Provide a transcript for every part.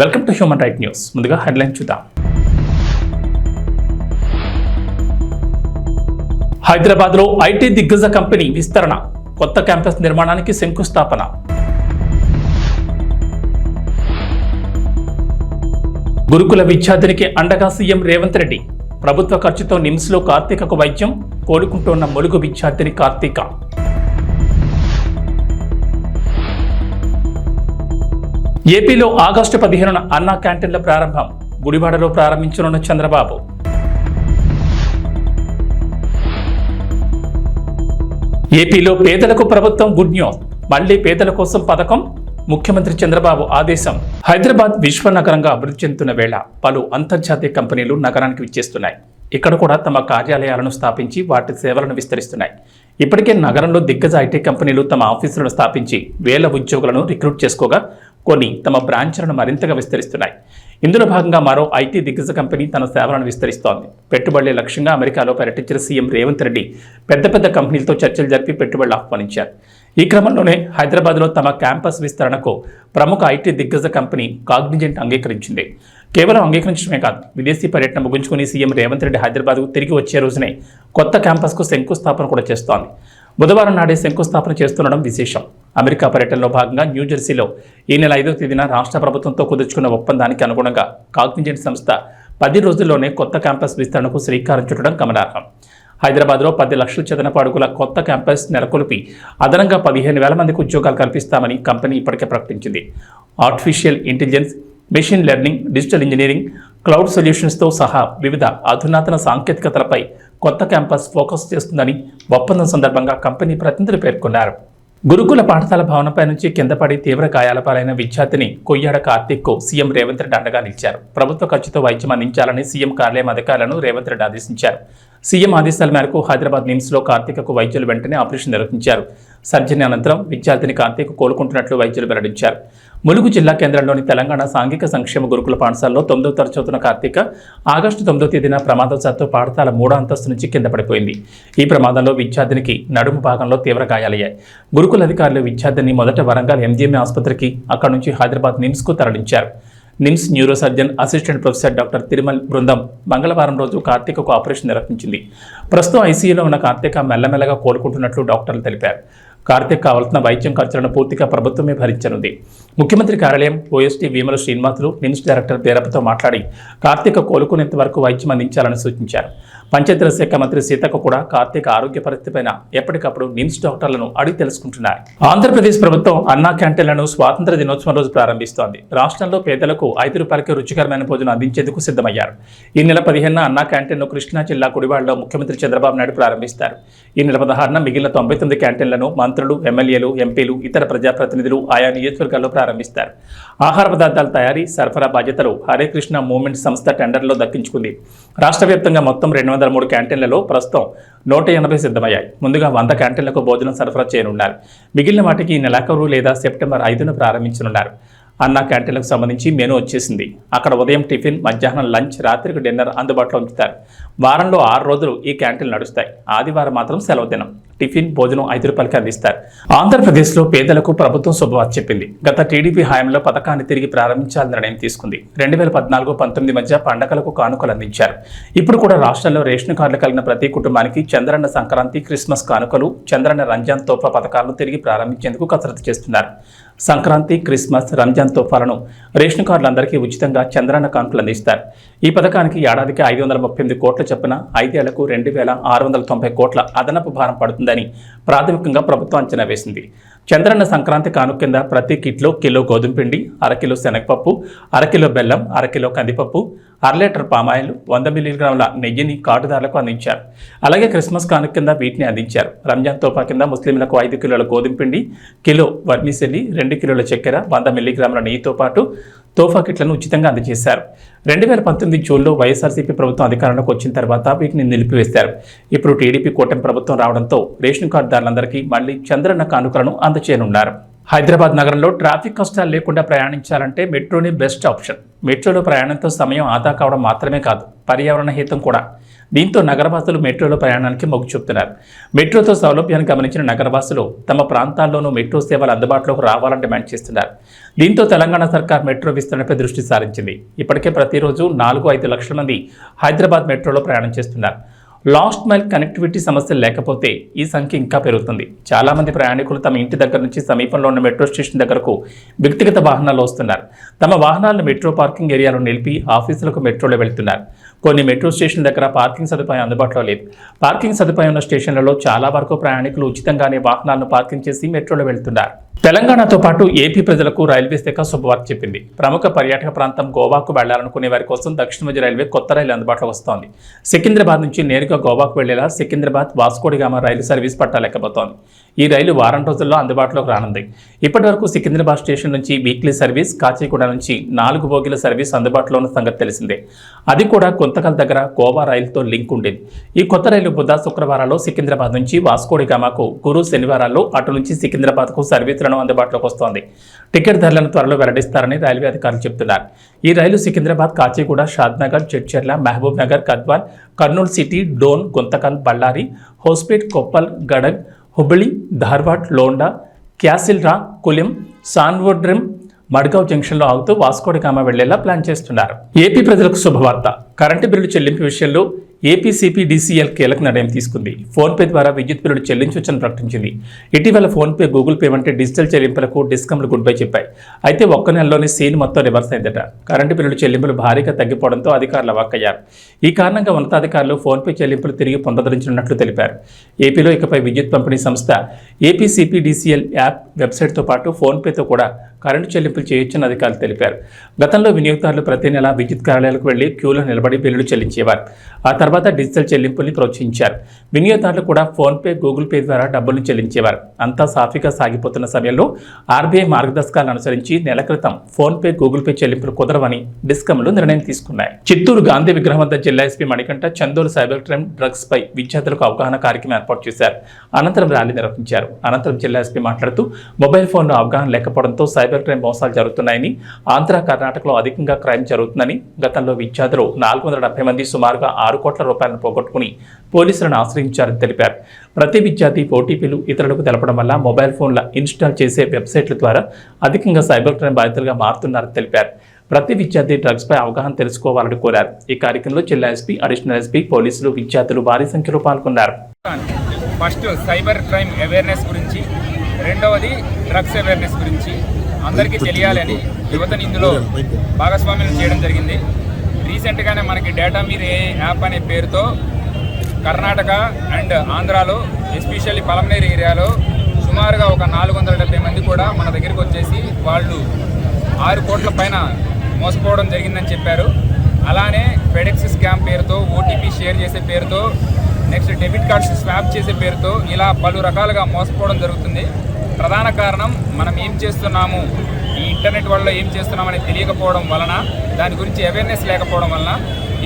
Welcome to human right news. ముందుగా headline చూద్దాం. హైదరాబాద్లో ఐటీ దిగ్గజ కంపెనీ విస్తరణ కొత్త క్యాంపస్ నిర్మాణానికి శంకుస్థాపన. గురుకుల విద్యార్థినికి అండగా సీఎం రేవంత్ రెడ్డి. ప్రభుత్వ ఖర్చుతో నిమ్స్లో కార్తీకకు వైద్యం కోలుకుంటున్న మొలుగు విద్యార్థిని కార్తీక. ఏపీలో ఆగస్టు పదిహేనున అన్నా క్యాంటీన్ల ప్రారంభం. గుడివాడలో ప్రారంభించనున్న చంద్రబాబు. ఏపీలో పేదలకు ప్రభుత్వం గుడ్ న్యూస్. మళ్ళీ పేదల కోసం పథకం? ముఖ్యమంత్రి చంద్రబాబు ఆదేశం. హైదరాబాద్ విశ్వనగరంగా అభివృద్ధి చెందుతున్న వేళ పలు అంతర్జాతీయ కంపెనీలు నగరానికి విచ్చేస్తున్నాయి. ఇక్కడ కూడా తమ కార్యాలయాలను స్థాపించి వాటి సేవలను విస్తరిస్తున్నాయి. ఇప్పటికే నగరంలో దిగ్గజ ఐటీ కంపెనీలు తమ ఆఫీసులను స్థాపించి వేల ఉద్యోగులను రిక్రూట్ చేసుకోగా కొన్ని తమ బ్రాంచ్లను మరింతగా విస్తరిస్తున్నాయి. ఇందులో భాగంగా మరో ఐటీ దిగ్గజ కంపెనీ తన సేవలను విస్తరిస్తోంది. పెట్టుబడులే లక్ష్యంగా అమెరికాలో పర్యటించిన సీఎం రేవంత్ రెడ్డి పెద్ద పెద్ద కంపెనీలతో చర్చలు జరిపి పెట్టుబడులు ఆహ్వానించారు. ఈ క్రమంలోనే హైదరాబాద్లో తమ క్యాంపస్ విస్తరణకు ప్రముఖ ఐటీ దిగ్గజ కంపెనీ కాగ్నిజెంట్ అంగీకరించింది. కేవలం అంగీకరించడమే కాదు విదేశీ పర్యటన ముగించుకుని సీఎం రేవంత్ రెడ్డి హైదరాబాద్కు తిరిగి వచ్చే రోజునే కొత్త క్యాంపస్కు శంకుస్థాపన కూడా చేస్తోంది. బుధవారం నాడే శంకుస్థాపన చేస్తుండడం విశేషం. అమెరికా పర్యటనలో భాగంగా న్యూజెర్సీలో ఈ నెల ఐదో తేదీన రాష్ట్ర ప్రభుత్వంతో కుదుర్చుకున్న ఒప్పందానికి అనుగుణంగా కాగ్నిజెంట్ సంస్థ పది రోజుల్లోనే కొత్త క్యాంపస్ విస్తరణకు శ్రీకారం చుట్టడం గమనార్హం. హైదరాబాద్లో పది లక్షల చదనపు అడుగుల కొత్త క్యాంపస్ నెలకొల్పి అదనంగా పదిహేను వేల మందికి ఉద్యోగాలు కల్పిస్తామని కంపెనీ ఇప్పటికే ప్రకటించింది. Artificial intelligence machine learning digital engineering cloud సొల్యూషన్స్తో సహా వివిధ అధునాతన సాంకేతికతలపై కొత్త క్యాంపస్ ఫోకస్ చేస్తుందని ఒప్పందం సందర్భంగా కంపెనీ ప్రతినిధులు పేర్కొన్నారు. గురుకుల పాఠశాల భవనంపై నుంచి కిందపడి తీవ్ర గాయాల పాలైన విద్యార్థిని కొయ్యాడ కార్తీక్కు సీఎం రేవంత్ రెడ్డి అండగా నిలిచారు. ప్రభుత్వ ఖర్చుతో వైద్యం అందించాలని సీఎం కార్యాలయం అధికారులను రేవంత్ రెడ్డి ఆదేశించారు. సీఎం ఆదేశాల మేరకు హైదరాబాద్ నిమ్స్లో కార్తీకకు వైద్యులు వెంటనే ఆపరేషన్ నిర్వహించారు. సర్జరీ అనంతరం విద్యార్థిని కార్తీక్ కోలుకుంటున్నట్లు వైద్యులు వెల్లడించారు. ములుగు జిల్లా కేంద్రంలోని తెలంగాణ సాంఘిక సంక్షేమ గురుకుల పాఠశాలలో తొమ్మిదవ తరచవుతున్న కార్తీక ఆగస్టు తొమ్మిదో తేదీన ప్రమాదవశాత్తు పాఠశాల మూడో అంతస్తు నుంచి కింద పడిపోయింది. ఈ ప్రమాదంలో విద్యార్థినికి నడుము భాగంలో తీవ్ర గాయాలయ్యాయి. గురుకుల అధికారులు విద్యార్థిని మొదట వరంగల్ ఎంజీఎం ఆసుపత్రికి అక్కడి నుంచి హైదరాబాద్ నిమ్స్కు తరలించారు. NIMS neuro surgeon assistant professor doctor Tirumal బృందం మంగళవారం రోజు కార్తీకకు ఆపరేషన్ నిర్వహించింది. ప్రస్తుతం ఐసీయూలో ఉన్న కార్తీక మెల్లమెల్లగా కోలుకుంటున్నట్లు డాక్టర్లు తెలిపారు. కార్తీక్ కావాల్సిన వైద్యం ఖర్చులను పూర్తిగా ప్రభుత్వమే భరించనుంది. ముఖ్యమంత్రి కార్యాలయం ఓఎస్టీ వేముల శ్రీనివాసులు నిమ్స్ డైరెక్టర్ బీరప్పతో మాట్లాడి కార్తీక కోలుకునేంత వరకు వైద్యం అందించాలని సూచించారు. పంచాయతీరాజ్ శాఖ మంత్రి సీతక్క కూడా కార్తీక ఆరోగ్య పరిస్థితిపైన ఎప్పటికప్పుడు నిమ్స్ డాక్టర్లను అడిగి తెలుసుకుంటున్నారు ఆంధ్రప్రదేశ్ ప్రభుత్వం అన్నా క్యాంటీన్లను స్వాతంత్ర దినోత్సవం రోజు ప్రారంభిస్తోంది. రాష్ట్రంలో పేదలకు ఐదు రూపాయలకి రుచికరమైన భోజనం అందించేందుకు సిద్ధమయ్యారు. ఈ నెల పదిహేనున అన్నా క్యాంటీన్ను కృష్ణా జిల్లా కుడివాడలో ముఖ్యమంత్రి చంద్రబాబు నాయుడు ప్రారంభిస్తారు. ఈ నెల పదహారున మిగిలిన తొంభై తొమ్మిది క్యాంటీన్లను మంత్రులు ఎమ్మెల్యేలు ఎంపీలు ఇతర ప్రజాప్రతినిధులు ఆయా నియోజకవర్గాల్లో ప్రారంభిస్తారు. ఆహార పదార్థాల తయారీ సరఫరా బాధ్యతలు హరే కృష్ణ మూవ్మెంట్ సంస్థ టెండర్లో దక్కించుకుంది. రాష్ట్ర వ్యాప్తంగా మొత్తం రెండు వందల మూడు క్యాంటీన్లలో ప్రస్తుతం నూట ఎనభై సిద్ధమయ్యాయి. ముందుగా వంద క్యాంటీన్లకు భోజనం సరఫరా చేయనున్నారు. మిగిలిన వాటికి ఈ నెలాఖరు లేదా సెప్టెంబర్ ఐదున ప్రారంభించనున్నారు. అన్న క్యాంటీన్లకు సంబంధించి మెనూ వచ్చేసింది. అక్కడ ఉదయం టిఫిన్ మధ్యాహ్నం లంచ్ రాత్రికి డిన్నర్ అందుబాటులో ఉంచుతారు. వారంలో ఆరు రోజులు ఈ క్యాంటీన్లు నడుస్తాయి. ఆదివారం మాత్రం సెలవు దినం. టిఫిన్ భోజనం ఐదు రూపాయలకి అందిస్తారు. ఆంధ్రప్రదేశ్లో పేదలకు ప్రభుత్వం శుభవార్త చెప్పింది. గత టీడీపీ హయాంలో పథకాన్ని తిరిగి ప్రారంభించాలని నిర్ణయం తీసుకుంది. రెండు వేల పద్నాలుగు పంతొమ్మిది మధ్య పండగలకు కానుకలు అందించారు. ఇప్పుడు కూడా రాష్ట్రంలో రేషన్ కార్డులు కలిగిన ప్రతి కుటుంబానికి చంద్రన్న సంక్రాంతి క్రిస్మస్ కానుకలు చంద్రన్న రంజాన్ తోఫా పథకాలను తిరిగి ప్రారంభించేందుకు కసరత్తు చేస్తున్నారు. సంక్రాంతి క్రిస్మస్ రంజాన్ తుఫాలను రేషన్ కార్డులందరికీ ఉచితంగా చంద్రాన్న కానుకలు అందిస్తారు. ఈ పథకానికి ఏడాదికి ఐదు వందల ముప్పై ఎనిమిది కోట్ల చొప్పున ఐదేళ్ళకు రెండు వేల ఆరు వందల తొంభై కోట్ల అదనపు భారం పడుతుందని ప్రాథమికంగా ప్రభుత్వం అంచనా వేసింది. చంద్రన్న సంక్రాంతి కానుక కింద ప్రతి కిట్లో కిలో గోధుమ పిండి అరకిలో శనగపప్పు అరకిలో బెల్లం అరకిలో కందిపప్పు అర లీటర్ పామాయిల్ వంద మిలీగ్రాముల నెయ్యిని కార్డుదారులకు అందించారు. అలాగే క్రిస్మస్ కానుక కింద వీటిని అందించారు. రంజాన్ తోఫా కింద ముస్లింలకు ఐదు కిలోల గోధుమ పిండి కిలో వర్మిసెల్లి రెండు కిలోల చక్కెర వంద మిల్లీగ్రాముల నెయ్యితో పాటు తోఫా కిట్లను ఉచితంగా అందజేశారు. రెండు వేల పంతొమ్మిది జూన్లో వైఎస్ఆర్సీపీ ప్రభుత్వం అధికారంలోకి వచ్చిన తర్వాత వీటిని నిలిపివేశారు. ఇప్పుడు టీడీపీ కూటమి ప్రభుత్వం రావడంతో రేషన్ కార్డుదారులందరికీ మళ్ళీ చంద్రన్న కానుకలను అందచేయనున్నారు హైదరాబాద్ నగరంలో ట్రాఫిక్ కష్టాలు లేకుండా ప్రయాణించాలంటే మెట్రోనే బెస్ట్ ఆప్షన్. మెట్రోలో ప్రయాణంతో సమయం ఆదా కావడం మాత్రమే కాదు పర్యావరణ హితం కూడా. దీంతో నగరవాసులు మెట్రోలో ప్రయాణానికి మొగ్గు చూపుతున్నారు. మెట్రోతో సౌలభ్యాన్ని గమనించిన నగరవాసులు తమ ప్రాంతాల్లోనూ మెట్రో సేవలు అందుబాటులోకి రావాలని డిమాండ్ చేస్తున్నారు. దీంతో తెలంగాణ సర్కార్ మెట్రో విస్తరణపై దృష్టి సారించింది. ఇప్పటికే ప్రతిరోజు నాలుగు ఐదు లక్షల మంది హైదరాబాద్ మెట్రోలో ప్రయాణం చేస్తున్నారు. లాస్ట్ మైల్ కనెక్టివిటీ సమస్యలు లేకపోతే ఈ సంఖ్య ఇంకా పెరుగుతుంది. చాలామంది ప్రయాణికులు తమ ఇంటి దగ్గర నుంచి సమీపంలో ఉన్న మెట్రో స్టేషన్ దగ్గరకు వ్యక్తిగత వాహనాలు వస్తున్నారు. తమ వాహనాలను మెట్రో పార్కింగ్ ఏరియాలో నిలిపి ఆఫీసులకు మెట్రోలో వెళ్తున్నారు. కొన్ని మెట్రో స్టేషన్ దగ్గర పార్కింగ్ సదుపాయం అందుబాటులో లేదు. పార్కింగ్ సదుపాయం ఉన్న స్టేషన్లలో చాలా వరకు ప్రయాణికులు ఉచితంగానే వాహనాలను పార్కింగ్ చేసి మెట్రోలో వెళ్తున్నారు. తెలంగాణతో పాటు ఏపీ ప్రజలకు రైల్వే శాఖ శుభవార్త చెప్పింది. ప్రముఖ పర్యాటక ప్రాంతం గోవాకు వెళ్ళాలనుకునే వారి కోసం దక్షిణ మధ్య రైల్వే కొత్త రైలు అందుబాటులో వస్తోంది. సికింద్రాబాద్ నుంచి నేరుగా గోవాకు వెళ్ళేలా సికింద్రాబాద్ వాస్కోడిగామ రైలు సర్వీస్ పట్టాలెక్కబోతోంది ఈ రైలు వారం రోజుల్లో అందుబాటులోకి రానుంది. ఇప్పటి వరకు సికింద్రాబాద్ స్టేషన్ నుంచి వీక్లీ సర్వీస్ కాచిగూడ నుంచి నాలుగు బోగిల సర్వీస్ అందుబాటులో ఉన్న సంగతి తెలిసిందే. అది కూడా కొంతకాల దగ్గర గోవా రైలుతో లింక్ ఉండేది. ఈ కొత్త రైలు బుధ శుక్రవారాల్లో సికింద్రాబాద్ నుంచి వాస్కోడిగామకు గురు శనివారాల్లో అటు నుంచి సికింద్రాబాద్కు సర్వీసులను అందుబాటులోకి వస్తోంది. టికెట్ ధరలను త్వరలో వెల్లడిస్తారని రైల్వే అధికారులు చెబుతున్నారు. ఈ రైలు సికింద్రాబాద్ కాచిగూడ షాద్నగర్ జడ్చర్ల మహబూబ్ నగర్ గద్వాల్ కర్నూలు సిటీ డోన్ గుంతకల్ బళ్ళారి హోస్పేట్ కొప్పల్ గడగ్ హుబళి ధార్వాడ్ లోండా క్యాసిల్రా కులిం సాన్వోడ్రిమ్ మడ్గావ్ జంక్షన్లో ఆగుతూ వాస్కోడిగామ వెళ్ళేలా ప్లాన్ చేస్తున్నారు. ఏపీ ప్రజలకు శుభవార్త. కరెంటు బిల్లు చెల్లింపు విషయంలో ఏపీసీపీ డీసీఎల్ కీలక నిర్ణయం తీసుకుంది. ఫోన్పే ద్వారా విద్యుత్ బిల్లులు చెల్లించవచ్చని ప్రకటించింది. ఇటీవల ఫోన్పే గూగుల్ పే వంటి డిజిటల్ చెల్లింపులకు డిస్కంలు గుడ్ బై చెప్పాయి. అయితే ఒక్క నెలలోనే సీన్ మొత్తం రివర్స్ అయిందట. కరెంటు బిల్లులు చెల్లింపులు భారీగా తగ్గిపోవడంతో అధికారులు అవాక్కయ్యారు. ఈ కారణంగా ఉన్నతాధికారులు ఫోన్పే చెల్లింపులు తిరిగి పునరుద్ధరించనున్నట్లు తెలిపారు. ఏపీలో ఇకపై విద్యుత్ పంపిణీ సంస్థ ఏపీసీపీడీసీఎల్ యాప్ వెబ్సైట్తో పాటు ఫోన్పేతో కూడా కరెంటు చెల్లింపులు చేయొచ్చని అధికారులు తెలిపారు. గతంలో వినియోగదారులు ప్రతి నెల విద్యుత్ కార్యాలయాలకు వెళ్ళి క్యూలో నిలబడి బిల్లులు చెల్లించేవారు. ఆ తర్వాత డిజిటల్ చెల్లింపుల్ని ప్రోత్సహించారు. వినియోగదారులు కూడా ఫోన్పే గూగుల్ పే ద్వారా డబ్బులను చెల్లించేవారు. అంతా సాఫీగా సాగిపోతున్న సమయంలో ఆర్బీఐ మార్గదర్శకాలను అనుసరించి నెల క్రితం ఫోన్పే గూగుల్ పే చెల్లింపులు కుదరవని డిస్కమ్లు నిర్ణయం తీసుకున్నాయి. చిత్తూరు గాంధీ విగ్రహం వద్ద జిల్లా SP Manikanta Chanduru cyber crime drugs పై విద్యార్థులకు అవగాహన కార్యక్రమం ఏర్పాటు చేశారు. అనంతరం ర్యాలీ నిర్వహించారు. అనంతరం జిల్లా ఎస్పీ మాట్లాడుతూ మొబైల్ ఫోన్లో అవగాహన లేకపోవడంతో సైబర్ క్రైమ్ మోసాలు జరుగుతున్నాయని ఆంధ్ర కర్ణాటకలో అధికంగా క్రైమ్ జరుగుతుందని గతంలో విద్యార్థులు నాలుగు వందల డెబ్బై మంది సుమారుగా ఆరు కోట్ల రూపాయలను పోగొట్టుకుని పోలీసులను ఆశ్రయించారని తెలిపారు. ప్రతి విద్యార్థి ఓటీపీలు ఇతరులకు తెలపడం వల్ల మొబైల్ ఫోన్ల ఇన్స్టాల్ చేసే వెబ్సైట్ల ద్వారా అధికంగా సైబర్ క్రైమ్ బాధితులుగా మారుతున్నారని తెలిపారు. ప్రతి విద్యార్థి డ్రగ్స్ పై అవగాహన తెలుసుకోవాలని కోరారు. ఈ కార్యక్రమంలో జిల్లా ఎస్పీ అడిషనల్ ఎస్పీ పోలీసులు విద్యార్థులు భారీ సంఖ్యలో పాల్గొన్నారు. ఫస్ట్ సైబర్ క్రైమ్ అవేర్నెస్ గురించి రెండవది డ్రగ్స్ అవేర్నెస్ గురించి. అందరికీ తెలియాలని యువతని ఇందులో భాగస్వామ్యం చేయడం జరిగింది. రీసెంట్గానే మనకి డేటా మీరు ఏ యాప్ అనే పేరుతో కర్ణాటక అండ్ ఆంధ్రాలో ఎస్పెషల్లీ పలమనేరు ఏరియాలో సుమారుగా ఒక నాలుగు వందల డెబ్బై మంది కూడా మన దగ్గరికి వచ్చేసి వాళ్ళు ఆరు కోట్ల పైన మోసపోవడం జరిగిందని చెప్పారు. అలానే ఫెడెక్స్ స్కామ్ పేరుతో ఓటీపీ షేర్ చేసే పేరుతో నెక్స్ట్ డెబిట్ కార్డ్స్ స్వాప్ చేసే పేరుతో ఇలా పలు రకాలుగా మోసపోవడం జరుగుతుంది. ప్రధాన కారణం మనం ఏం చేస్తున్నాము? ఈ ఇంటర్నెట్ వల్ల ఏం చేస్తున్నామని తెలియకపోవడం వలన దాని గురించి అవేర్నెస్ లేకపోవడం వలన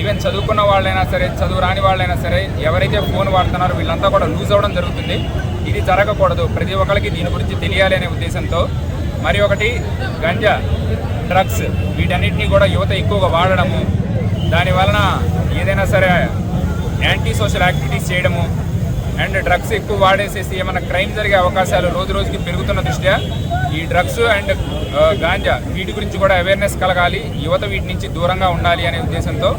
ఈవెన్ చదువుకున్న వాళ్ళైనా సరే చదువు రాని వాళ్ళైనా సరే ఎవరైతే ఫోన్ వాడుతున్నారో వీళ్ళంతా కూడా లూజ్ అవ్వడం జరుగుతుంది. ఇది జరగకూడదు. ప్రతి ఒక్కరికి దీని గురించి తెలియాలి అనే ఉద్దేశంతో. మరి ఒకటి గంజా డ్రగ్స్ వీటన్నిటిని కూడా యువత ఎక్కువగా వాడడము. దాని వలన ఏదైనా సరే యాంటీ సోషల్ యాక్టివిటీస్ చేయడము అండ్ డ్రగ్స్ ఎక్కువ వాడేసేసి ఏమైనా క్రైమ్ జరిగే అవకాశాలు రోజు రోజుకి పెరుగుతున్న దృష్ట్యా ఈ డ్రగ్స్ అండ్ గాంజా వీటి గురించి కూడా అవేర్నెస్ కలగాలి యువత వీటి నుంచి దూరంగా ఉండాలి అనే ఉద్దేశంతో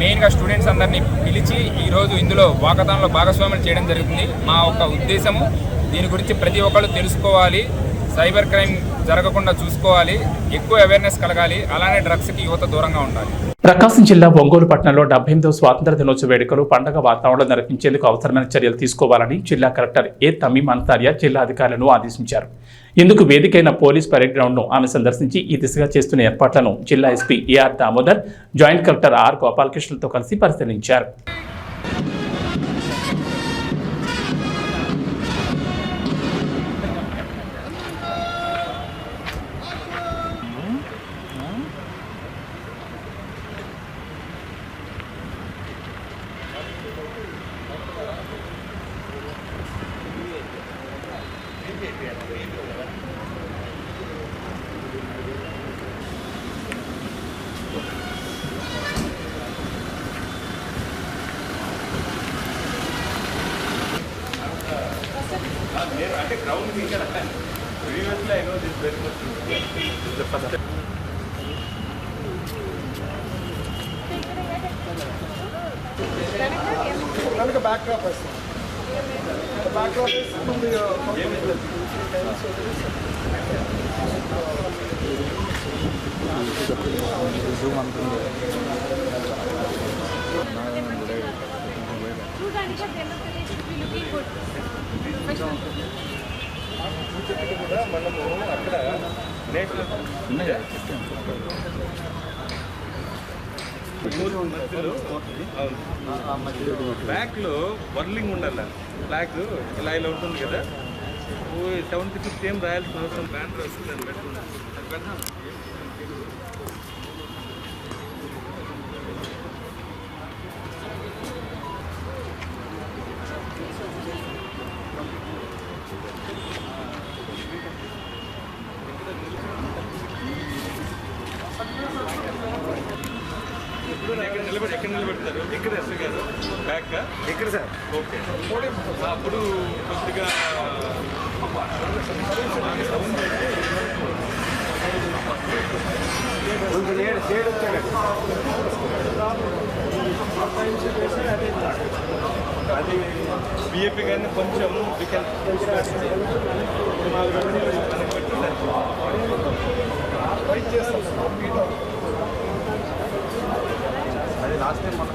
మెయిన్గా స్టూడెంట్స్ అందరినీ పిలిచి ఈరోజు ఇందులో వాకథాన్లో భాగస్వామ్యం చేయడం జరుగుతుంది. మా ఒక ఉద్దేశము దీని గురించి ప్రతి ఒక్కళ్ళు తెలుసుకోవాలి. సైబర్ క్రైమ్ జరగకుండా చూసుకోవాలి ఎక్కువ అవేర్నెస్ కలగాలి అలానే డ్రగ్స్కి యువత దూరంగా ఉండాలి. ప్రకాశం జిల్లా ఒంగోలు పట్టణంలో డెబ్బై ఎనిమిదవ స్వాతంత్ర దినోత్సవ వేడుకలు పండగ వాతావరణంలో నిర్వహించేందుకు అవసరమైన చర్యలు తీసుకోవాలని జిల్లా కలెక్టర్ ఏ తమీం అంతారియా జిల్లా అధికారులను ఆదేశించారు. ఇందుకు వేదికైన పోలీస్ పరేడ్ గ్రౌండ్ను ఆమె సందర్శించి ఈ దిశగా చేస్తున్న ఏర్పాట్లను జిల్లా SP AR Damodar joint collector R గోపాలకృష్ణతో కలిసి పరిశీలించారు. కనుక బ్యాక్ డ్రాప్ వస్తుంది బ్యాక్ డ్రాప్ వేసి ముందు చూడడానికి at the end of the day it should be బ్యాక్లో వర్లింగ్ ఉండాలి. బ్లాక్ ఇలా ఇలా ఉంటుంది కదా. సెవెంటీ ఫిఫ్త్ ఏం రాయాల్సిన అవసరం? బ్యానర్ వస్తుంది అది పెట్టుకున్నాను ఇక్కడ సార్? ఓకే. అప్పుడు కొద్దిగా కొంచెం వచ్చాడు. అది బిఏపీ కానీ కొంచెం వికెన్ వెయిట్ చేస్తాం అది లాస్ట్ టైం మనం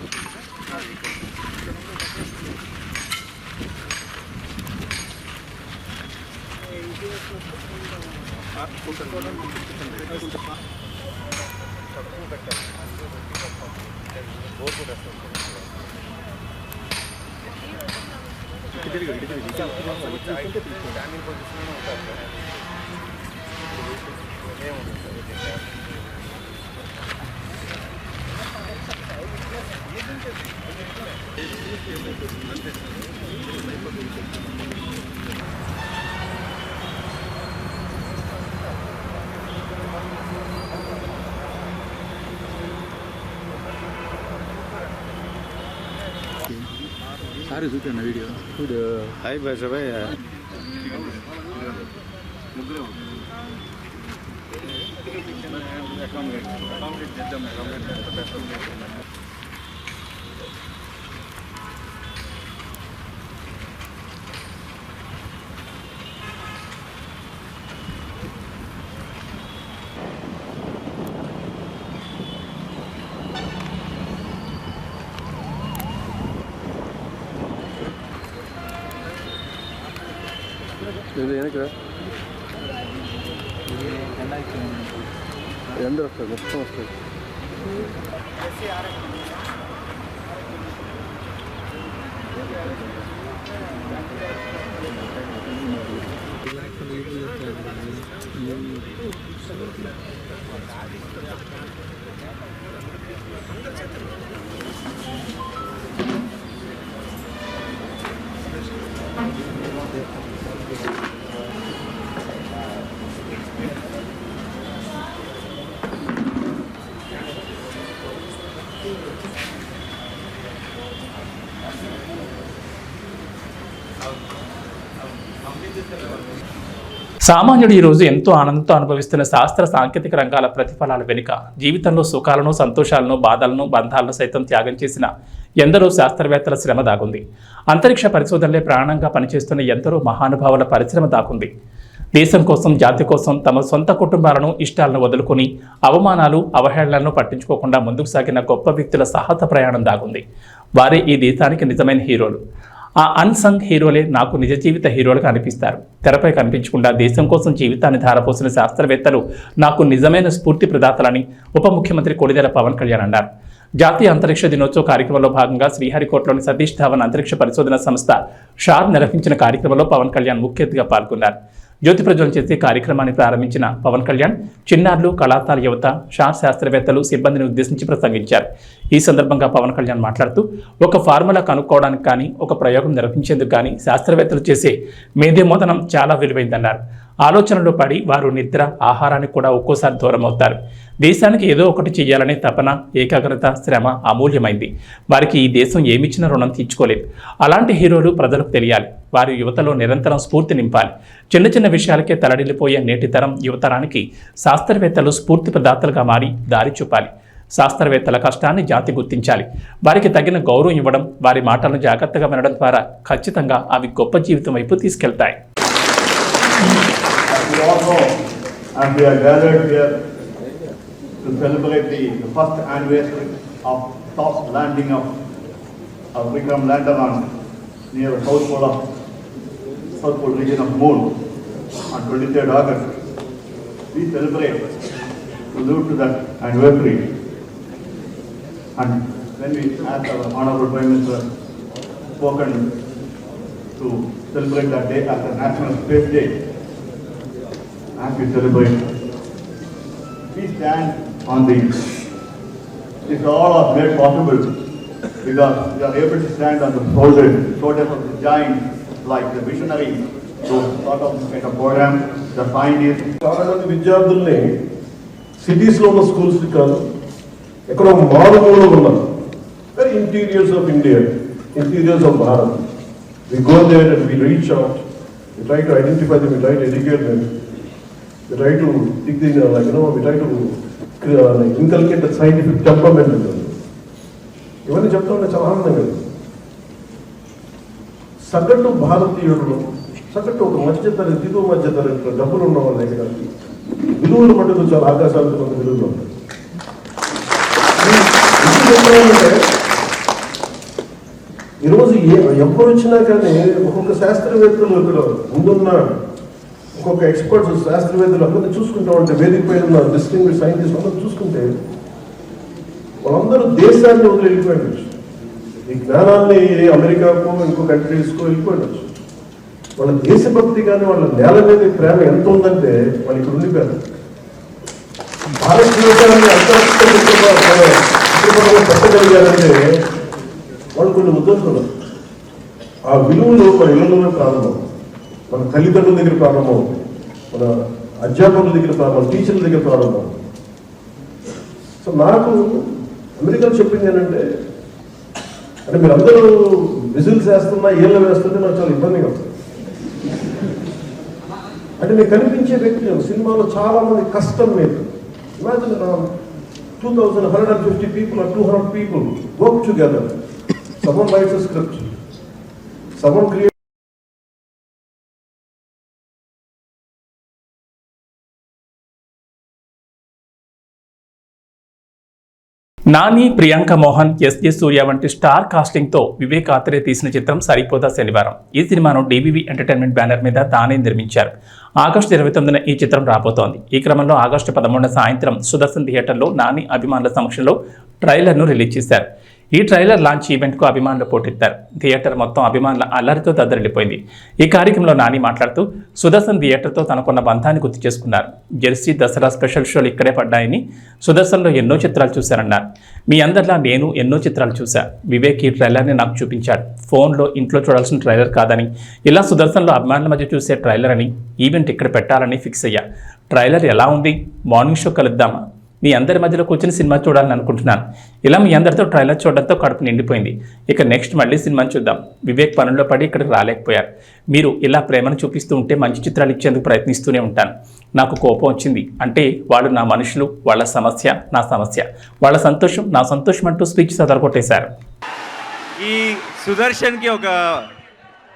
మళ్ళీ చేస్తాం మళ్ళీ చేస్తాం డ్యాన్స్లో హాయ్ బైసబాయ్ ఎండ వస్తుంది మొత్తం వస్తుంది సామాన్యుడు ఈరోజు ఎంతో ఆనందంతో అనుభవిస్తున్న శాస్త్ర సాంకేతిక రంగాల ప్రతిఫలాల వెనుక జీవితంలో సుఖాలను సంతోషాలను బాధలను బంధాలను సైతం త్యాగం చేసిన ఎందరో శాస్త్రవేత్తల శ్రమ దాగుంది. అంతరిక్ష పరిశోధనలే ప్రాణంగా పనిచేస్తున్న ఎందరో మహానుభావుల పరిశ్రమ దాగుంది. దేశం కోసం జాతి కోసం తమ సొంత కుటుంబాలను ఇష్టాలను వదులుకొని అవమానాలు అవహేళనలను పట్టించుకోకుండా ముందుకు సాగిన గొప్ప వ్యక్తుల సాహస ప్రయాణం దాగుంది. వారే ఈ దేశానికి నిజమైన హీరోలు. ఆ అన్సంగ్ హీరోలే నాకు నిజ జీవిత హీరోలుగా అనిపిస్తారు. తెరపై కనిపించకుండా దేశం కోసం జీవితాన్ని ధారపోసిన శాస్త్రవేత్తలు నాకు నిజమైన స్ఫూర్తి ప్రదాతలని ఉప ముఖ్యమంత్రి కొడిదెల పవన్ కళ్యాణ్ అన్నారు. జాతీయ అంతరిక్ష దినోత్సవ కార్యక్రమంలో భాగంగా శ్రీహరికోటలోని సతీష్ ధావన్ అంతరిక్ష పరిశోధన సంస్థ షార్ నిర్వహించిన కార్యక్రమంలో పవన్ కళ్యాణ్ ముఖ్య అతిథిగా పాల్గొన్నారు. జ్యోతి ప్రజ్వలం చేసే కార్యక్రమాన్ని ప్రారంభించిన పవన్ కళ్యాణ్ చిన్నారులు కళాతాల యువత షార్ శాస్త్రవేత్తలు సిబ్బందిని ఉద్దేశించి ప్రసంగించారు. ఈ సందర్భంగా పవన్ కళ్యాణ్ మాట్లాడుతూ ఒక ఫార్ములా కనుక్కోవడానికి కానీ ఒక ప్రయోగం నిర్వహించేందుకు కానీ శాస్త్రవేత్తలు చేసే మేధోమోదనం చాలా విలువైందన్నారు. ఆలోచనలో పడి వారు నిద్ర ఆహారానికి కూడా ఒక్కోసారి దూరం అవుతారు దేశానికి ఏదో ఒకటి చేయాలనే తపన ఏకాగ్రత శ్రమ అమూల్యమైంది. వారికి ఈ దేశం ఏమిచ్చినా రుణం తీర్చుకోలేదు. అలాంటి హీరోలు ప్రజలకు తెలియాలి. వారి యువతలో నిరంతరం స్ఫూర్తి నింపాలి. చిన్న చిన్న విషయాలకే తలడిల్లిపోయే నేటి తరం యువతరానికి శాస్త్రవేత్తలు స్ఫూర్తి ప్రదాతలుగా మారి దారి చూపాలి. శాస్త్రవేత్తల కష్టాన్ని జాతి గుర్తించాలి. వారికి తగిన గౌరవం ఇవ్వడం వారి మాటలను జాగ్రత్తగా వినడం ద్వారా ఖచ్చితంగా అవి గొప్ప జీవితం వైపు తీసుకెళ్తాయి. Of Vikram lander on near the south pole of, south pole region of moon on 23rd August. We celebrate live to that anniversary. And when we asked our honorable Prime Minister spoken to celebrate that day as a National Space Day, as we celebrate, we stand on the, this all are made possible because we are able to stand on the shoulders, shoulders of the giants like the visionaries who thought of this kind program, the scientists, చాలా మంది విద్యార్థుల్ని సిటీస్లో ఉన్న schools కాదు ఎక్కడో మారుమూలలో ఉన్నారు. Very interiors of India interiors of Bharat we go there and we reach out we try to identify them we try to educate them we try to think the like know we try to inculcate the scientific temperament ఇవన్నీ చెప్తా ఉంటే చాలా ఆనందం కదా సగటు భారతీయుడు సగటు ఒక మధ్య తరగతి దిగువ మధ్య తరగతి డబ్బులు ఉన్న వాళ్ళ దగ్గర విలువలు మటుకు చాలా ఆకాశాలకు కొంత విలువలు ఉంటాయి ఈరోజు ఏ ఎవరు వచ్చినా కానీ ఒక్కొక్క శాస్త్రవేత్తలు ఇక్కడ ముందున్న ఒక్కొక్క ఎక్స్పర్ట్స్ శాస్త్రవేత్తలు అందరినీ చూసుకుంటా ఉంటే వేదిక పైన ఉన్న డిస్టింగ్విష్ సైంటిస్ట్ అందరూ చూసుకుంటే వాళ్ళందరూ దేశాన్ని వదిలి వెళ్ళిపోయారు. ఈ జ్ఞానాన్ని అమెరికాకు ఇంకో కంట్రీస్కు వెళ్ళిపోయిండొచ్చు వాళ్ళ దేశభక్తి కానీ వాళ్ళ నేల మీద ప్రేమ ఎంత ఉందంటే వాళ్ళు ఇక్కడ ఉండిపోయారు. భారతదేశాన్ని అంతర్గతంగా పెట్టగలిగారంటే వాళ్ళు కొన్ని ఉద్దేశాలు ఆ విలువలు మన ఇళ్ళలోనే ప్రారంభం. మన తల్లిదండ్రుల దగ్గర ప్రారంభం. మన అధ్యాపకుల దగ్గర ప్రారంభం. టీచర్ల దగ్గర ప్రారంభం. సో నాకు అమెరికాలో చెప్పింది ఏంటంటే అంటే మీరు అందరూ విజిల్స్ వేస్తున్నా ఏళ్ళు వేస్తుంటే నాకు చాలా ఇబ్బందిగా ఉంది. అంటే మీకు కనిపించే వ్యక్తులు సినిమాలో చాలా మంది కష్టం మీరు imagine two thousand hundred and fifty people or two hundred people work together Suman writes script Suman create Nani Priyanka Mohan SJ Surya వంటి స్టార్ కాస్టింగ్తో వివేక్ ఆత్రే తీసిన చిత్రం సరిపోదా శనివారం. ఈ సినిమాను డీవీవీ ఎంటర్టైన్మెంట్ బ్యానర్ మీద తానే నిర్మించారు. ఆగస్టు ఇరవై తొమ్మిదిన ఈ చిత్రం రాబోతోంది. ఈ క్రమంలో ఆగస్టు పదమూడున సాయంత్రం సుదర్శన్ థియేటర్లో నాని అభిమానుల సమక్షంలో ట్రైలర్ను రిలీజ్ చేశారు. ఈ ట్రైలర్ లాంచ్ ఈవెంట్కు అభిమానులు పోటెత్తారు. థియేటర్ మొత్తం అభిమానుల అల్లరితో దద్దరిల్లిపోయింది. ఈ కార్యక్రమంలో నాని మాట్లాడుతూ సుదర్శన్ థియేటర్తో తనకున్న బంధాన్ని గుర్తు చేసుకున్నారు. జెర్సీ దసరా స్పెషల్ షోలు ఇక్కడే పడ్డాయని సుదర్శన్లో ఎన్నో చిత్రాలు చూశారన్నారు. మీ అందరిలా నేను ఎన్నో చిత్రాలు చూశా. వివేక్ ఈ ట్రైలర్ని నాకు చూపించాడు. ఫోన్లో ఇంట్లో చూడాల్సిన ట్రైలర్ కాదని ఇలా సుదర్శన్లో అభిమానుల మధ్య చూసే ట్రైలర్ అని ఈవెంట్ ఇక్కడ పెట్టాలని ఫిక్స్ అయ్యా. ట్రైలర్ ఎలా ఉంది? Morning show కలుద్దామా? మీ అందరి మధ్యలో కూర్చొని సినిమా చూడాలని అనుకుంటున్నాను. ఇలా మీ అందరితో ట్రైలర్ చూడడంతో కడుపు నిండిపోయింది. ఇక నెక్స్ట్ మళ్ళీ సినిమాని చూద్దాం. వివేక్ పనుల్లో పడి ఇక్కడికి రాలేకపోయారు. మీరు ఇలా ప్రేమను చూపిస్తూ ఉంటే మంచి చిత్రాలు ఇచ్చేందుకు ప్రయత్నిస్తూనే ఉంటాను. నాకు కోపం వచ్చింది. అంటే వాళ్ళు నా మనుషులు వాళ్ళ సమస్య నా సమస్య. వాళ్ళ సంతోషం నా సంతోషం అంటూ స్పీచ్ సదరగొట్టేశారు ఈ సుదర్శన్కి ఒక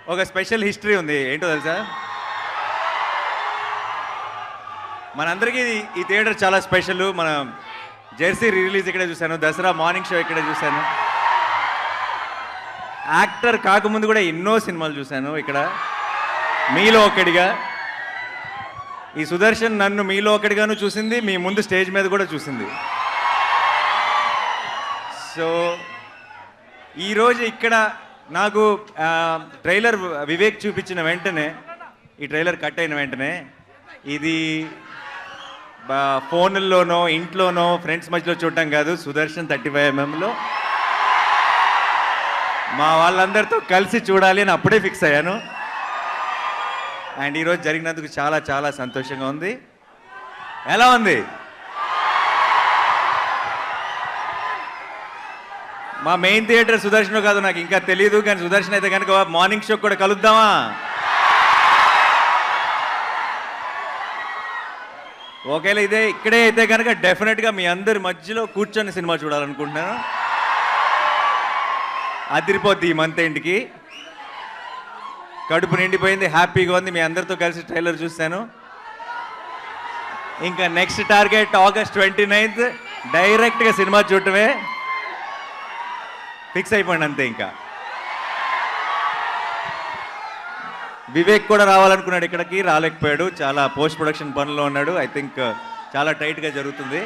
ఒక స్పెషల్ హిస్టరీ ఉంది. ఏంటో తెలుసా? మనందరికీ ఈ థియేటర్ చాలా స్పెషల్. మన జెర్సీ రిలీజ్ ఇక్కడే చూశాను. దసరా మార్నింగ్ షో ఇక్కడే చూశాను. యాక్టర్ కాకముందు కూడా ఎన్నో సినిమాలు చూశాను ఇక్కడ. మీలో ఒకటిగా ఈ సుదర్శన్ నన్ను మీలో ఒకటిగాను చూసింది మీ ముందు స్టేజ్ మీద కూడా చూసింది. సో ఈరోజు ఇక్కడ నాకు ట్రైలర్ వివేక్ చూపించిన వెంటనే ఈ ట్రైలర్ కట్ అయిన వెంటనే ఇది ఫోన్లోనో ఇంట్లోనో ఫ్రెండ్స్ మధ్యలో చూడటం కాదు సుదర్శన్ థర్టీ ఫైవ్ ఎంఎంలో మా వాళ్ళందరితో కలిసి చూడాలి అని అప్పుడే ఫిక్స్ అయ్యాను. అండ్ ఈరోజు జరిగినందుకు చాలా చాలా సంతోషంగా ఉంది. ఎలా ఉంది? మా మెయిన్ థియేటర్ సుదర్శన్ కాదు నాకు ఇంకా తెలియదు కానీ సుదర్శన్ అయితే కనుక మార్నింగ్ షో కూడా కలుద్దామా? ఒకవేళ ఇదే ఇక్కడే అయితే కనుక డెఫినెట్గా మీ అందరి మధ్యలో కూర్చొని సినిమా చూడాలనుకుంటున్నాను అదిరిపోద్ది ఈ మంత్ ఎండ్కి కడుపు నిండిపోయింది హ్యాపీగా ఉంది. మీ అందరితో కలిసి ట్రైలర్ చూశాను. ఇంకా next target August twenty ninth డైరెక్ట్గా సినిమా చూడటమే. ఫిక్స్ అయిపోయింది అంతే ఇంకా. వివేక్ కూడా రావాలనుకున్నాడు ఇక్కడికి రాలేకపోయాడు. చాలా పోస్ట్ ప్రొడక్షన్ పనుల్లో ఉన్నాడు. ఐ థింక్ uh, చాలా టైట్గా జరుగుతుంది.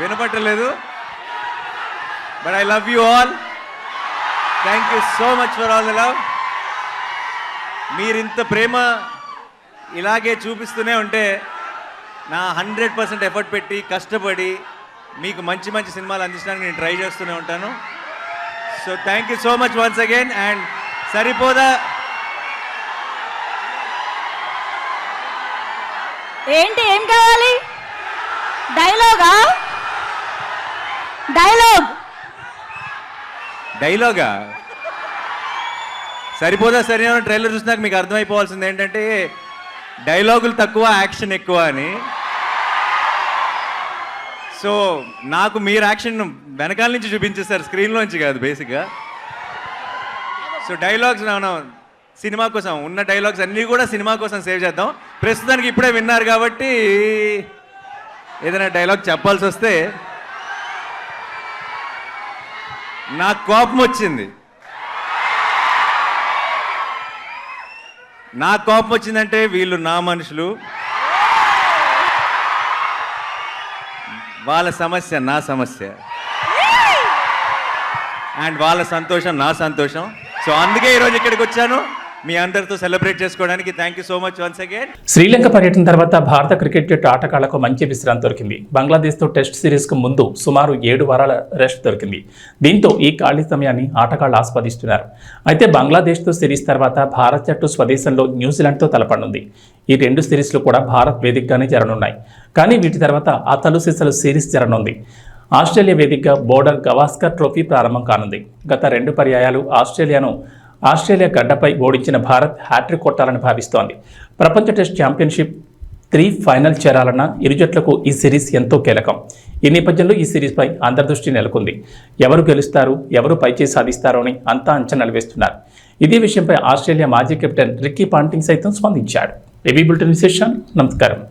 వినపట్టలేదు. But I love you all thank you so much for all the love మీరు ఇంత ప్రేమ ఇలాగే చూపిస్తూనే ఉంటే నా హండ్రెడ్ పర్సెంట్ ఎఫర్ట్ పెట్టి కష్టపడి మీకు మంచి మంచి సినిమాలు అందించడానికి నేను ట్రై చేస్తూనే ఉంటాను. So thank you so much once again and సరిపోదా? ఏంటి ఏం కావాలి? డైలాగా? డైలాగ్. డైలాగా? సరిపోదా సరే ట్రైలర్ చూసినాక మీకు అర్థమైపోవాల్సింది ఏంటంటే డైలాగులు తక్కువ యాక్షన్ ఎక్కువ అని. సో నాకు మీరు యాక్షన్ వెనకాల నుంచి చూపించేస్తారు స్క్రీన్లోంచి కాదు బేసిక్గా. సో డైలాగ్స్ మనం సినిమా కోసం ఉన్న డైలాగ్స్ అన్నీ కూడా సినిమా కోసం సేవ్ చేద్దాం. ప్రస్తుతానికి ఇప్పుడే విన్నారు కాబట్టి ఏదైనా డైలాగ్ చెప్పాల్సి వస్తే నాకు కోపం వచ్చింది. నాకు కోపం వచ్చిందంటే వీళ్ళు నా మనుషులు. వాళ్ళ సమస్య నా సమస్య. అండ్ వాళ్ళ సంతోషం నా సంతోషం. సో అందుకే ఈరోజు ఇక్కడికి వచ్చాను. మీ అందరితో సెలబ్రేట్ చేసుకోవడానికి thank you so much once again Sri Lanka పర్యటన తర్వాత భారత క్రికెట్ జట్టు ఆటగాళ్ళకు మంచి విశ్రాంతి దొరికింది. బంగ్లాదేశ్తో టెస్ట్ సిరీస్కు ముందు సుమారు ఏడు వారాల రెస్ట్ దొరికింది. దీంతో ఈ ఖాళీ సమయాన్ని ఆటగాళ్ళు ఆస్వాదిస్తున్నారు. అయితే బంగ్లాదేశ్తో సిరీస్ తర్వాత భారత్ జట్టు స్వదేశంలో న్యూజిలాండ్తో తలపడనుంది. ఈ రెండు సిరీస్లు కూడా భారత్ వేదికగానే జరగనున్నాయి. కానీ వీటి తర్వాత ఆ తలుసిసలు సిరీస్ జరగనుంది. ఆస్ట్రేలియా వేదికగా బోర్డర్ గవాస్కర్ ట్రోఫీ ప్రారంభం కానుంది. గత రెండు పర్యాయాలు ఆస్ట్రేలియాను ఆస్ట్రేలియా గడ్డపై ఓడించిన భారత్ హ్యాట్రిక్ కొట్టాలని భావిస్తోంది. ప్రపంచ టెస్ట్ ఛాంపియన్షిప్ త్రీ ఫైనల్ చేరాలన్న ఇరు జట్లకు ఈ సిరీస్ ఎంతో కీలకం. ఈ నేపథ్యంలో ఈ సిరీస్పై అంతర్దృష్టి నెలకొంది. ఎవరు గెలుస్తారు ఎవరు పైచేయి సాధిస్తారో అని అంతా అంచనాలు వేస్తున్నారు. ఇదే విషయంపై ఆస్ట్రేలియా మాజీ కెప్టెన్ రిక్కీ పాంటింగ్ సైతం స్పందించాడు. ఏబీ బులెటిన్ విశేషాలు నమస్కారం.